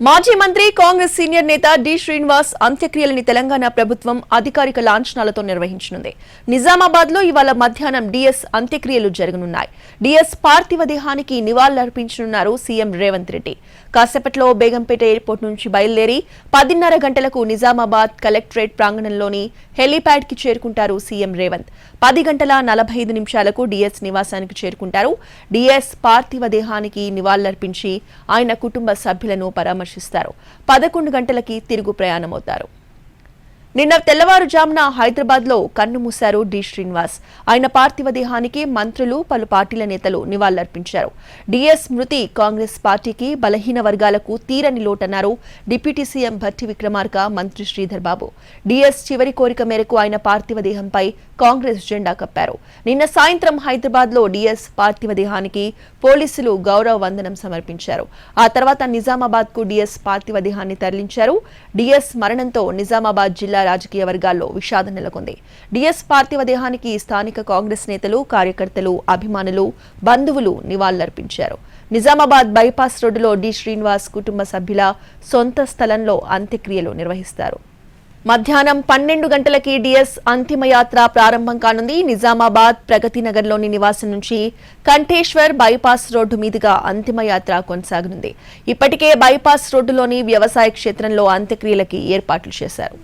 మాజీ మంత్రి కాంగ్రెస్ సీనియర్ నేత డి శ్రీనివాస్ అంత్యక్రియలని తెలంగాణ ప్రభుత్వం అధికారిక లాంఛనాలతో నిర్వహించనుంది. నిజామాబాద్లో ఇవాళ మధ్యాహ్నం డిఎస్ అంత్యక్రియలు జరగనున్నాయి. డిఎస్ పార్థివ దేహానికి నివాళులర్పించనున్నారు సీఎం రేవంత్ రెడ్డి. కాసేపట్లో బేగంపేట ఎయిర్పోర్ట్ నుంచి బయలుదేరి పదిన్నర గంటలకు నిజామాబాద్ కలెక్టరేట్ ప్రాంగణంలోని హెలీప్యాడ్కి చేరుకుంటారు సీఎం రేవంత్. పది గంటల నలభై ఐదు నిమిషాలకు డిఎస్ నివాసానికి చేరుకుంటారు. డిఎస్ పార్థివ దేహానికి నివాళులర్పించి ఆయన కుటుంబ సభ్యులను పరామర్శిస్తారు పదకొండు గంటలకి తిరుగు ప్రయాణమవుతారు. నిన్న తెల్లవారుజామున హైదరాబాద్లో కన్నుమూశారు డి శ్రీనివాస్. ఆయన పార్థివ దేహానికి మంత్రులు పలు పార్టీల నేతలు నివాళులర్పించారు. డిఎస్ మృతి కాంగ్రెస్ పార్టీకి బలహీన వర్గాలకు తీరని లోటన్నారు డిప్యూటీ సీఎం భట్టి విక్రమార్క మంత్రి శ్రీధర్ బాబు. డిఎస్ చివరి కోరిక మేరకు ఆయన పార్థివ దేహంపై కాంగ్రెస్ జెండా కప్పారు. నిన్న సాయంత్రం హైదరాబాద్లో డిఎస్ పార్థివ దేహానికి పోలీసులు గౌరవ వందనం సమర్పించారు. ఆ తర్వాత నిజామాబాద్కు డిఎస్ పార్థివ దేహాన్ని తరలించారు. డిఎస్ మరణంతో నిజామాబాద్ జిల్లా రాజకీయ వర్గాల్లో విషాదం నెలకొంది. డిఎస్ పార్థివ దేహానికి స్థానిక కాంగ్రెస్ నేతలు కార్యకర్తలు అభిమానులు బంధువులు నివాళులర్పించారు. నిజామాబాద్ బైపాస్ రోడ్డులో డి శ్రీనివాస్ కుటుంబ సభ్యుల సొంత స్థలంలో అంత్యక్రియలు నిర్వహిస్తారు. మధ్యాహ్నం పన్నెండు గంటలకి డిఎస్ అంతిమయాత్ర ప్రారంభం కానుంది. నిజామాబాద్ ప్రగతినగర్లోని నివాసం నుంచి కంఠేశ్వర్ బైపాస్ రోడ్డు మీదుగా అంతిమయాత్ర కొనసాగనుంది. ఇప్పటికే బైపాస్ రోడ్డులోని వ్యవసాయ క్షేత్రంలో అంత్యక్రియలకి ఏర్పాట్లు చేశారు.